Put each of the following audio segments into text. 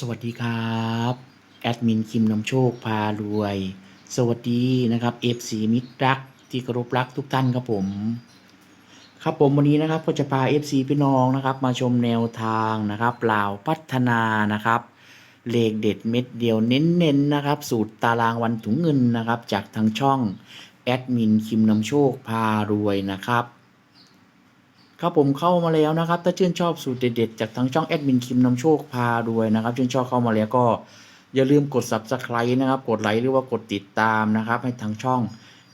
สวัสดีครับ แอดมินคิมนำโชคพารวย สวัสดีนะครับ FC มิตรรักที่เคารพรักทุกท่านครับผม ครับผมวันนี้นะครับก็จะพา FC พี่น้องนะครับมาชมแนวทางนะครับลาวพัฒนานะครับเลขเด็ดเม็ดเดียวเน้นๆนะครับ สูตรตารางวันถุงเงินนะครับ จากทางช่องแอดมินคิมนำโชคพารวยนะครับ ครับผมเข้ามาแล้วนะครับ ถ้าชื่นชอบสูตรเด็ดๆ จากทางช่องแอดมินคิมนำโชคพารวยนะครับ ชื่นชอบเข้ามาแล้วก็อย่าลืมกด subscribe นะครับ กดไลค์หรือว่ากดติดตามนะครับ ให้ทางช่อง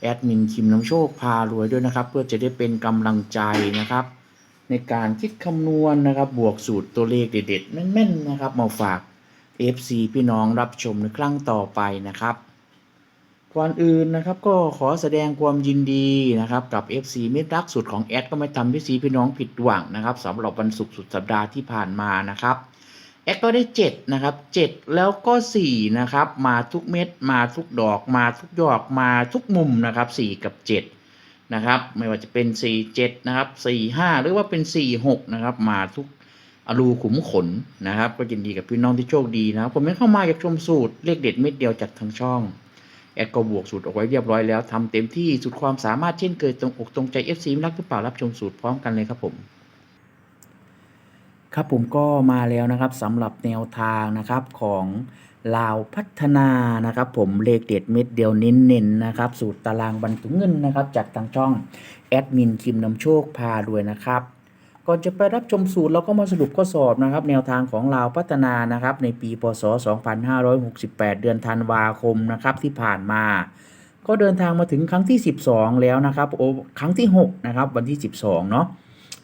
แอดมินคิมนำโชคพารวยด้วยนะครับ เพื่อจะได้เป็นกำลังใจนะครับ ในการคิดคำนวณนะครับ บวกสูตรตัวเลขเด็ดๆแม่นๆนะครับ มาฝาก FC พี่น้องรับชมในครั้งต่อไปนะครับ ก่อนอื่นนะครับก็ขอแสดงความยินดีนะครับกับ FC มิตรรักสุดของแอดก็ไม่ทำพี่ซีพี่น้องผิดหวังนะครับสำหรับวันศุกร์สุดสัปดาห์ที่ผ่านมานะครับแอดก็ได้ 7 นะครับ 7 แล้วก็ 4 นะครับ มาทุกเม็ดมาทุกดอกมาทุกยอดมาทุกมุมนะครับ 4 กับ 7 นะครับ ไม่ว่าจะเป็น 4 7 นะครับ 4 5 หรือว่าเป็น 4 6 นะครับ มาทุกอรูขุมขนนะครับ ก็ยินดีกับพี่น้องที่โชคดีนะผมไม่เข้ามาอยากชมสูตรเลขเด็ดเม็ดเดียวจากทางช่อง แอดก็บวกสูตรเอาไว้เรียบร้อยแล้วทำเต็มที่สุดความสามารถเช่นเคยตรงอกตรงใจ FC มรักหรือเปล่ารับชมสูตรพร้อมกันเลยครับผม ครับผมก็มาแล้วนะครับสำหรับแนวทางนะครับของลาวพัฒนานะครับ ผมเลขเด็ดเม็ดเดียวเน้นๆนะครับ สูตรตารางบรรทุกเงินนะครับ จากทางช่องแอดมินคิมนำโชคพารวยนะครับ ก่อนจะไปรับชมสูตรเราก็มาสรุปข้อสอบนะครับ แนวทางของลาวพัฒนานะครับในปีพศ 2568 เดือนธันวาคมนะครับที่ผ่านมา ก็เดินทางมาถึงครั้งที่ 12 แล้วนะครับโอ้ครั้งที่ 6 นะครับ วันที่ 12 เนาะ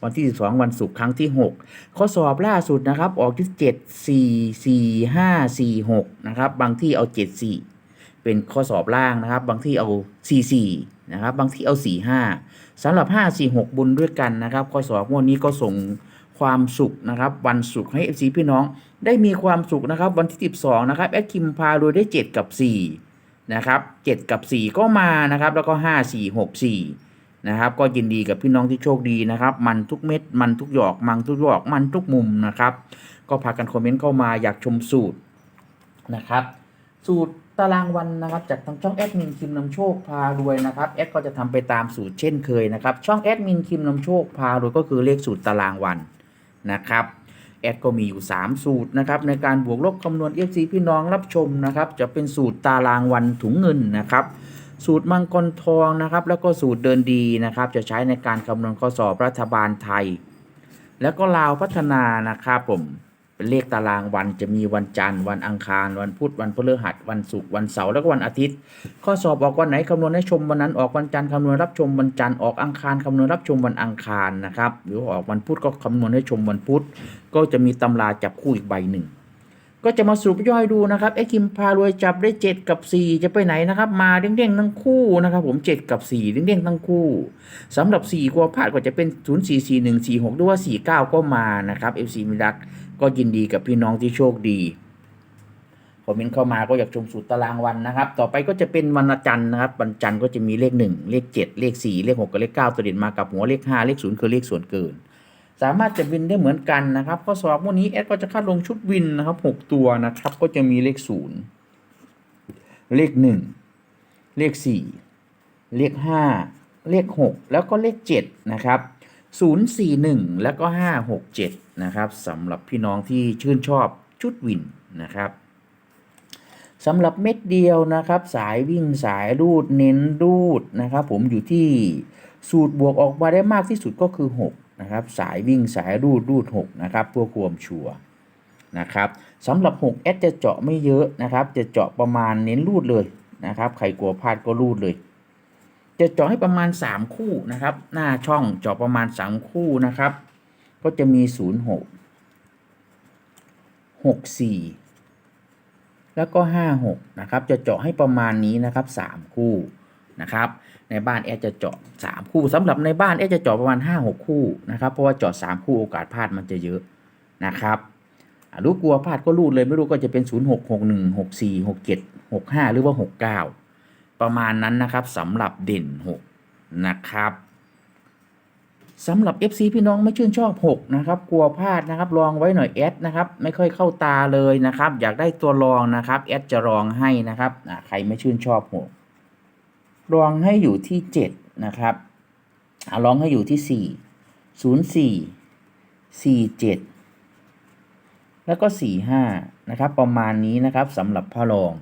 วันที่ 12 วันศุกร์ครั้งที่ 6 ข้อสอบล่าสุดนะครับ ออกที่ 7 4 4 5 4 6 นะครับ บางที่เอา 7 4 เป็นข้อสอบล่างนะครับ บางที่เอา 4 4นะครับ บางที่เอา 4 5สำหรับ 5 4 6 บุญด้วยกันนะครับ ข้อสอบงวดนี้ก็ส่งความสุขนะครับ วันศุกร์ให้ FC พี่น้องได้มีความสุขนะครับ วันที่ 12 นะครับแอดคิมพาโดยได้ 7 กับ 4 นะครับ 7 กับ 4 ก็มานะครับ แล้วก็ 5 4 6 4 นะครับ ก็ยินดีกับพี่น้องที่โชคดีนะครับ มันทุกเม็ด มันทุกหยอก มันทุกหยอก มันทุกมุมนะครับ ก็พากันคอมเมนต์เข้ามาอยากชมสูตรนะครับ สูตร ตารางวันนะครับจากทางช่องแอดมินคิมนำโชคพารวยนะครับแอดก็จะทำไปตามสูตรเช่นเคยนะครับช่องแอดมินคิมนำโชคพารวยก็คือเลขสูตรตารางวันนะครับแอดก็มีอยู่ 3 สูตรนะครับในการบวกลบคำนวณ FC พี่น้องรับชมนะครับจะเป็นสูตรตารางวันถุงเงินนะครับสูตรมังกรทองนะครับแล้วก็สูตรเดินดีนะครับจะใช้ในการคำนวณข้อสอบรัฐบาลไทย แล้วก็ลาวพัฒนานะครับผม เป็นเลขตารางวันจะมีวันจันทร์วันอังคาร วันพุธวันพฤหัสวันศุกร์วันเสาร์แล้วก็วันอาทิตย์ ข้อสอบออกวันไหนคำนวณให้ชมวันนั้นออกวันจันทร์คำนวณรับชมวันจันทร์ออกอังคารคำนวณรับชมวันอังคารนะครับหรือออกวันพุธก็คำนวณให้ชมวันพุธก็จะมีตำราจับคู่อีกใบหนึ่งก็จะมาสรุปย่อยดูนะครับไอ้คิมพารวยจับได้ 7 กับ 4 จะไปไหนนะครับ มาเด้งๆทั้งคู่นะครับ ผม 7 กับ 4 เด้งๆทั้งคู่สำหรับ4กลัวพลาดก็จะเป็น 0 4 4 1 4 6หรือว่า 49 ก็มานะครับ FC มิรัก ก็ยินดีกับพี่น้องที่โชคดีคอมเมนต์เข้ามาก็อยากชมสูตรตารางวันนะครับ ต่อไปก็จะเป็นวันจันทร์นะครับวันจันทร์ก็จะมีเลข 1 เลข 7 เลข 4 เลข 6 กับเลข 9 ตัวเด่นมากับหัวเลข 5 เลข 0 คือเลขส่วนเกิน สามารถจะวินได้เหมือนกันนะครับข้อสอบวันนี้แอดก็จะคัดลงชุดวินนะครับ 6 ตัวนะครับ ก็จะมีเลข 0 เลข 1 เลข 4 เลข 5 เลข 6 แล้วก็เลข 7 นะครับ 041 แล้วก็ 567 นะครับสำหรับพี่น้องที่ชื่นชอบชุดวินนะครับสำหรับเม็ดเดียวนะครับ สายวิ่งสายรูดเน้นรูดนะครับ ผมอยู่ที่สูตรบวกออกมาได้มากที่สุดก็คือ 6 นะครับ สายวิ่งสายรูดรูด 6 นะครับเพื่อความชัวร์นะครับสำหรับ 6 แอดจะเจาะไม่เยอะนะครับ จะเจาะประมาณเน้นรูดเลยนะครับ ใครกลัวพลาดก็รูดเลย จะเจาะให้ประมาณ 3 คู่นะครับ หน้าช่องเจาะประมาณ 3 คู่นะครับ ก็จะมี 0 6 6 4 แล้วก็ห้าหกนะครับ จะเจาะให้ประมาณนี้นะครับสามคู่นะครับในบ้านแอดจะเจาะสามคู่สำหรับในบ้านแอดจะเจาะประมาณห้าหกคู่นะครับเพราะว่าเจาะสามคู่โอกาสพลาดมันจะเยอะนะครับรู้กลัวพลาดก็รูดเลยไม่รู้ก็จะเป็น 0 6 6 1 6 4 6 7 6 5 หรือว่า 69 ประมาณนั้นนะครับสำหรับเด่น 6 นะครับสำหรับ FC พี่น้องไม่ชื่นชอบ 6 นะครับ กลัวพลาดนะครับ ลองไว้หน่อยแอดนะครับ ไม่ค่อยเข้าตาเลยนะครับ อยากได้ตัวรองนะครับแอดจะรองให้นะครับใครไม่ชื่นชอบ 6 รองให้อยู่ที่ 7 นะครับอลองให้อยู่ที่ 4 04 47 แล้วก็ 45 นะครับ ประมาณนี้นะครับสำหรับพ่อรอง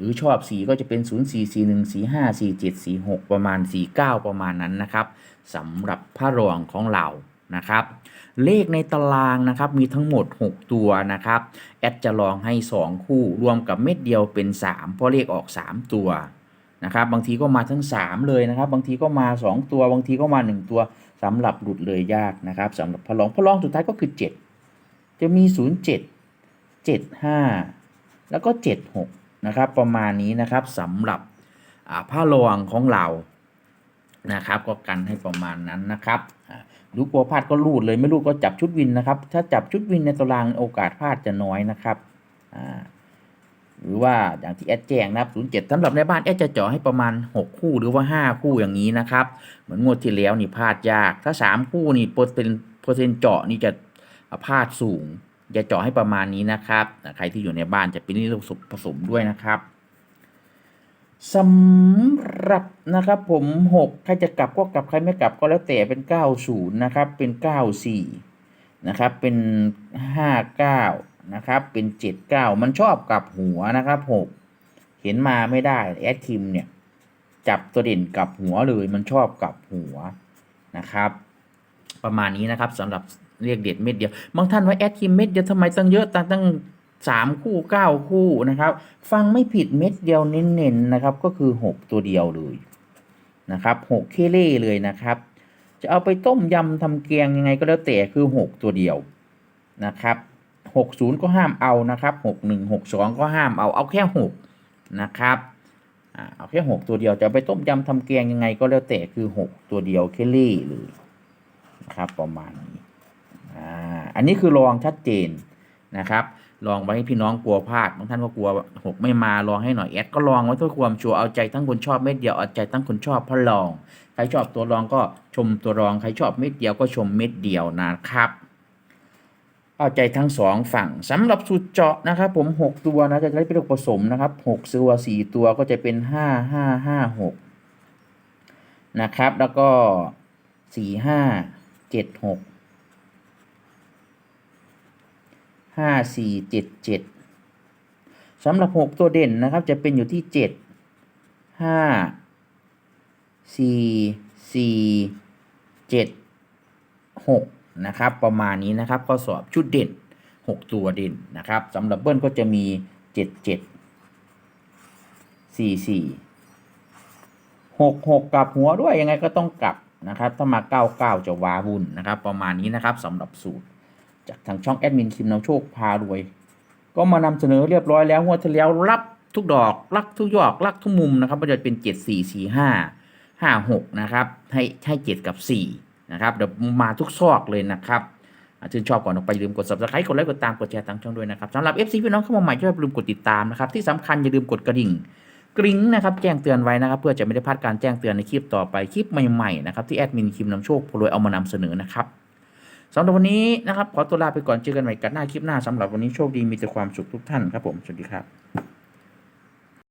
หรือชอบสีก็จะเป็น 0 4 4 1 4 5 4 7 4 6 ประมาณ 49 ประมาณนั้นนะครับสำหรับพระรองของเรานะครับ เลขในตารางนะครับมีทั้งหมด 6 ตัวนะครับ แอดจะลองให้ 2 คู่รวมกับเม็ดเดียวเป็น 3 เพราะเลขออก 3 ตัวนะครับ บางทีก็มาทั้ง 3 เลยนะครับ บางทีก็มา 2 ตัว บางทีก็มา 1 ตัวสำหรับหลุดเลยยากนะครับสำหรับพระรองพระรองสุดท้ายก็คือ 7 จะมี 07 75 แล้วก็ 76 นะครับ ประมาณนี้นะครับสำหรับผ้ารองของเรานะครับ ก็กันให้ประมาณนั้นนะครับรู้กลัวพลาดก็รูดเลยไม่รู้ก็จับชุดวินนะครับ ถ้าจับชุดวินในตารางโอกาสพลาดจะน้อยนะครับหรือว่าอย่างที่แอดแจ้งนะครับ07สำหรับในบ้านแอดจะเจาะให้ประมาณ 6 คู่หรือว่า 5 คู่อย่างนี้นะครับ เหมือนงวดที่แล้วนี่พลาดยาก ถ้า 3 คู่นี่เปอร์เซ็นต์เปอร์เซ็นต์เจาะนี่จะพลาดสูง จะเจาะให้ประมาณนี้นะครับ ใครที่อยู่ในบ้านจะเป็นนี่ผสมด้วยนะครับสำหรับนะครับ ผม6ใครจะกลับก็กลับใครไม่กลับก็แล้วแต่เป็น 90 นะครับ เป็น 94 นะครับ เป็น 59 นะครับ เป็น 79 มันชอบกลับหัวนะครับ 6 เห็นมาไม่ได้แอดคิมเนี่ย จับตัวเด่นกลับหัวเลยมันชอบกลับหัวนะครับ ประมาณนี้นะครับสำหรับ เรียกเด็ดเม็ดเดียวบางท่านว่าแอดคิมเม็ดเดียวทำไมตั้งเยอะตั้งตั้งสามคู่เก้าคู่นะครับ ฟังไม่ผิดเม็ดเดียวเน้นๆนะครับ ก็คือหกตัวเดียวเลยนะครับหกเคเล่เลยนะครับ จะเอาไปต้มยำทำแกงยังไงก็แล้วแต่คือหกตัวเดียวนะครับหกศูนย์ก็ห้ามเอานะครับหกหนึ่งหกสองก็ห้ามเอาเอาแค่หกนะครับเอาแค่หกตัวเดียวจะไปต้มยำทำแกงยังไงก็แล้วแต่คือหกตัวเดียวเคเล่เลยนะครับประมาณนี้ อันนี้คือลองชัดเจนนะครับ ลองไว้ให้พี่น้องกลัวพลาดบางท่านก็กลัวหกไม่มาลองให้หน่อยแอดก็ลองไว้เพื่อความชัวเอาใจทั้งคนชอบเม็ดเดียวเอาใจทั้งคนชอบพระลอง ใครชอบตัวลองก็ชมตัวลองใครชอบเม็ดเดียวก็ชมเม็ดเดียวนะครับเอาใจทั้งสองฝั่งสำหรับสูตรเจาะนะครับ ผม 6 ตัวนะจะได้เป็นลูกผสมนะครับ6ตัว4ตัวก็จะเป็น 5 5 5 6 นะครับ แล้วก็ 4 5 7 6 หกห้าสี่เจ็ดเจ็ดสำหรับหกตัวเด่นนะครับจะเป็นอยู่ที่เจ็ดห้าสี่สี่เจ็ดหกนะครับประมาณนี้นะครับข้อสอบชุดเด่นหกตัวเด่นนะครับสำหรับเบิ้ลก็จะมีเจ็ดเจ็ดสี่สี่หกหกกลับหัวด้วยยังไงก็ต้องกลับนะครับ ถ้ามาเก้าเก้าจะวาวุ่นนะครับ ประมาณนี้นะครับสำหรับสูตร จากทางช่องแอดมินคิมนำโชคพารวย ก็มานำเสนอเรียบร้อยแล้วงวดที่แล้วรับทุกดอกรักทุกยอดรักทุกมุมนะครับมันจะเป็น7 4 4 5 5 6นะครับให้ให้7กับ4นะครับเดี๋ยวมาทุกซอกเลยนะครับชื่นชอบก่อนออกไปอย่าลืมกด subscribe กดไลค์กดตามกดแชร์ทางช่องด้วยนะครับสำหรับ FC พี่น้องเข้ามาใหม่อย่าลืมกดติดตามนะครับที่สำคัญอย่าลืมกดกระดิ่งกริ๊งนะครับแจ้งเตือนไว้นะครับเพื่อจะไม่ได้พลาดการแจ้งเตือนในคลิปต่อไปคลิปใหม่ๆนะครับที่แอดมินคิมนำโชคพารวยเอามานำเสนอนะครับ สำหรับวันนี้นะครับ ขอตัวลาไปก่อนเจอกันใหม่กันหน้าคลิปหน้าสำหรับวันนี้โชคดีมีแต่ความสุขทุกท่านครับผม สวัสดีครับ